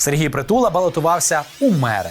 Сергій Притула балотувався у мери.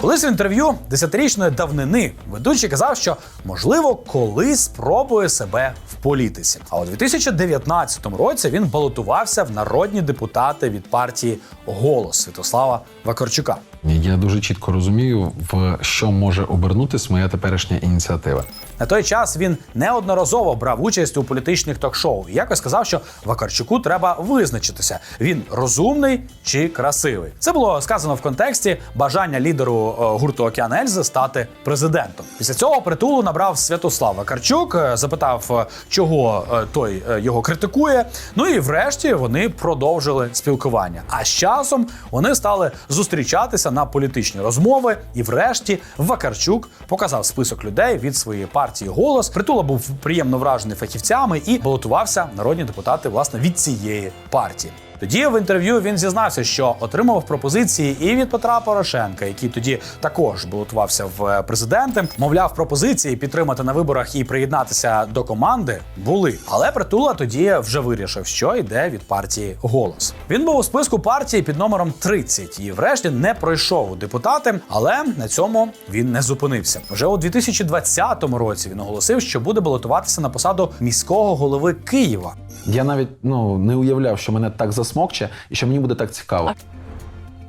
Колись в інтерв'ю десятирічної давнини ведучий казав, що можливо колись спробує себе в політиці. А у 2019 році він балотувався в народні депутати від партії Голос Святослава Вакарчука. Я дуже чітко розумію, в що може обернутись моя теперішня ініціатива. На той час він неодноразово брав участь у політичних ток-шоу і якось сказав, що Вакарчуку треба визначитися: він розумний чи красивий. Це було сказано в контексті бажання лідеру гурту Океан Ельзи стати президентом. Після цього притулу набрав Святослав Вакарчук, е, запитав, е, чого е, той е, його критикує. Ну і врешті вони продовжили спілкування. А з часом вони стали зустрічатися на політичні розмови. І врешті Вакарчук показав список людей від своєї партії голос. Притула був приємно вражений фахівцями і балотувався народні депутати власне від цієї партії. Тоді в інтерв'ю він зізнався, що отримав пропозиції і від Петра Порошенка, який тоді також балотувався в е, президенти. Мовляв, пропозиції підтримати на виборах і приєднатися до команди були. Але притула тоді вже вирішив, що йде від партії голос. Він був у списку партії під номером 30 і, врешті, не пройшов у депутати, але на цьому він не зупинився. Вже у 2020 році він оголосив, що буде балотуватися на посаду міського голови Києва. Я навіть ну не уявляв, що мене так засмокче і що мені буде так цікаво.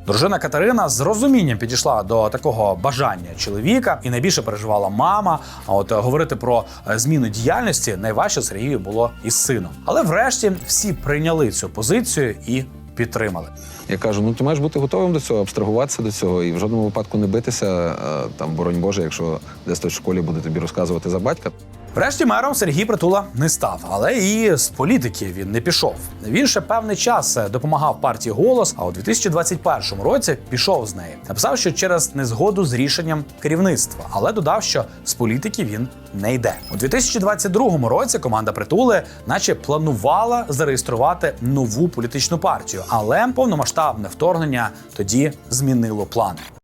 Дружина Катерина з розумінням підійшла до такого бажання чоловіка, і найбільше переживала мама. А от е, говорити про е, зміну діяльності найважче Сергію було із сином. Але врешті всі прийняли цю позицію і підтримали. Я кажу: ну ти маєш бути готовим до цього, абстрагуватися до цього і в жодному випадку не битися. е, Там, боронь Боже, якщо десь хтось в школі буде тобі розказувати за батька. Врешті мером Сергій Притула не став, але і з політики він не пішов. Він ще певний час е, допомагав партії голос, а у 2021 році пішов з неї. Написав, що через незгоду з рішенням керівництва, але додав, що з політики він не йде. У 2022 році команда притули, наче планувала зареєструвати нову політичну партію, але повномасштабне вторгнення тоді змінило плани.